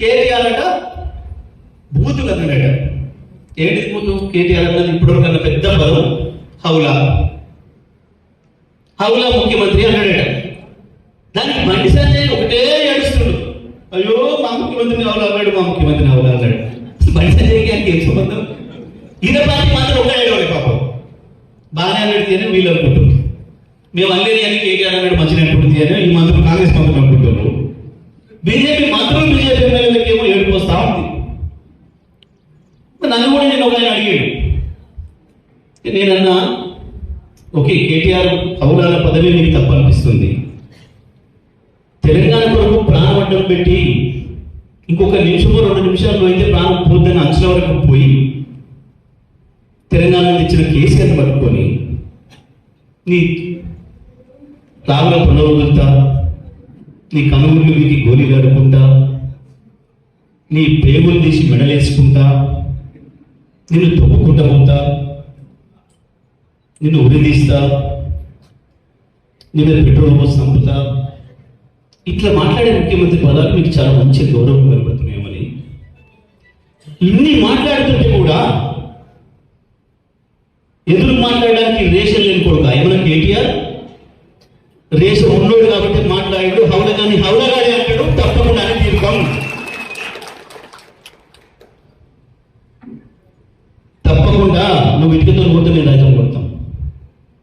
కేటీఆర్ అట బూతులు అన్నాడట ఏంటి బూతు? కేటీఆర్ అన్నది ఇప్పుడు కన్నా పెద్ద పదం హౌలా. హౌలా ముఖ్యమంత్రి అన్నాడట. దానికి బండి సంజయ్ ఒకటే ఏడుస్తున్నాడు అయ్యో మా ముఖ్యమంత్రిని హౌలా అన్నాడు మా ముఖ్యమంత్రిని హౌలా అన్నాడు. బండి సంజయ్కి ఆయనకి ఏం సంబంధం? ఈయన పార్టీ మాత్రం ఒక ఏడవాలి పాపం. బాగానే అన్నాడు అని వీళ్ళు అనుకుంటుంది మేము అల్లేని అని కేటీఆర్ అన్నాడు మంచిగా అనుకుంటుంది అని ఈ మంత్రులు బీజేపీ మంత్రులు ఏడుపు వస్తా ఉంది నన్ను కూడా నేను ఒక ఆయన అడిగాడు నేనన్నా ఓకే కేటీఆర్ అవునాల పదవి మీకు తప్పు అనిపిస్తుంది తెలంగాణ కొరకు ప్రాణం అడ్డం పెట్టి ఇంకొక నిమిషమో రెండు నిమిషాల్లో అయితే ప్రాణం పోద్దని అంచనా వరకు పోయి తెలంగాణ ఇచ్చిన కేసీఆర్ పట్టుకొని నీ రావుల పునరుద్ధుతా నీ కనుగుళ్ళు వీకి గోళీలు అడుకుంటా నీ పేగులు తీసి మెడలేసుకుంటా నిన్ను తొక్కుకుంటా పోతా నిన్ను ఉరిదీస్తా నీ మీద పెట్రోల్ పోసి చంపుతా. ఇట్లా మాట్లాడే ముఖ్యమంత్రి పదాలు మీకు చాలా మంచి గౌరవం కనబడుతున్నాయమని. ఇన్ని మాట్లాడుతుంటే కూడా ఎదురు మాట్లాడడానికి రేషన్ లేని కొడుకు? ఏమన్నా కేటీఆర్? రేషన్ ఉన్నోడు కాబట్టి మాట్లాడాడు హౌల కానీ లేకుండా నువ్వు ఇటుకతో కొడితే నేను రాజ్యం కొడతాం.